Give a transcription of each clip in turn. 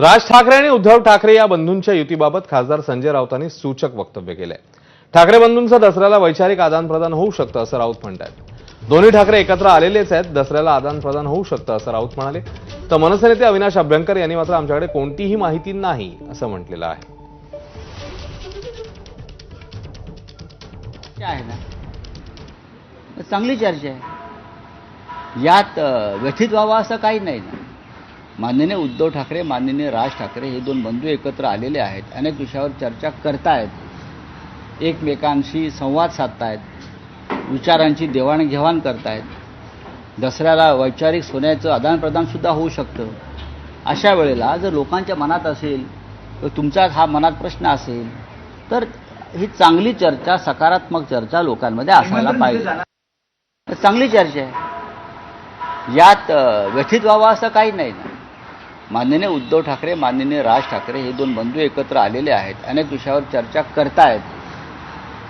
राज ठाकरे आणि उद्धव ठाकरे या बंधूंच्या युतीबाबत खासदार संजय राऊतांनी सूचक वक्तव्य केलंय. ठाकरे बंधूंचं दसऱ्याला वैचारिक आदानप्रदान होऊ शकतं असं राऊत म्हणतात दोन्ही ठाकरे एकत्र आलेलेच आहेत दसऱ्याला आदानप्रदान होऊ शकतं असं राऊत म्हणाले. तर मनसे नेते अविनाश अभ्यंकर यांनी मात्र आमच्याकडे कोणतीही माहिती नाही असं म्हटलेलं आहे. आहे ना? चांगली चर्चा आहे. यात व्यथित व्हावं असं काही नाही ना. माननीय उद्धव ठाकरे माननीय राज ठाकरे हे दोन बंधू एकत्र आलेले आहेत. अनेक विषयावर चर्चा करतायत. एकमेकांशी संवाद साधतायत. विचारांची देवाणघेवाण करतायत. दसऱ्याला वैचारिक सोन्याचं आदानप्रदानसुद्धा होऊ शकतं. अशा वेळेला जर लोकांच्या मनात असेल तर तुमचाच हा मनात प्रश्न असेल तर ही चांगली चर्चा सकारात्मक चर्चा लोकांमध्ये असायला पाहिजे. चांगली चर्चा आहे. यात व्यथित व्हावं असं काही नाही. ना माननीय उद्धव ठाकरे माननीय राज ठाकरे हे दोन बंधू एकत्र आलेले आहेत. अनेक विषयावर चर्चा करतायत.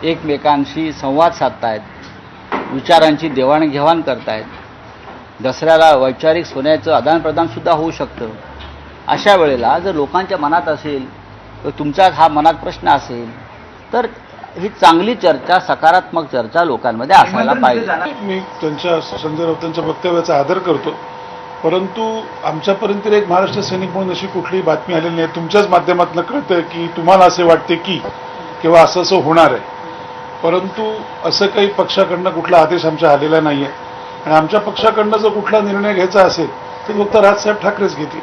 एकमेकांशी संवाद साधतायत. विचारांची देवाणघेवाण करतायत. दसऱ्याला वैचारिक सोन्याचं आदानप्रदानसुद्धा होऊ शकतं. अशा वेळेला जर लोकांच्या मनात असेल तर तुमचाच हा मनात प्रश्न असेल तर ही चांगली चर्चा सकारात्मक चर्चा लोकांमध्ये असायला पाहिजे. मी त्यांच्या संजय राऊतांच्या वक्तव्याचा आदर करतो. परंतु आमच्यापर्यंत एक महाराष्ट्र सैनिक म्हणून अशी कुठलीही बातमी आलेली नाही. तुमच्याच माध्यमातून कळतं की तुम्हाला असे वाटते की किंवा असं असं होणार आहे. परंतु असं काही पक्षाकडनं कुठला आदेश आमच्या आलेला नाही आहे आणि आमच्या पक्षाकडनं जर कुठला निर्णय घ्यायचा असेल तर फक्त राजसाहेब ठाकरेच घेतील.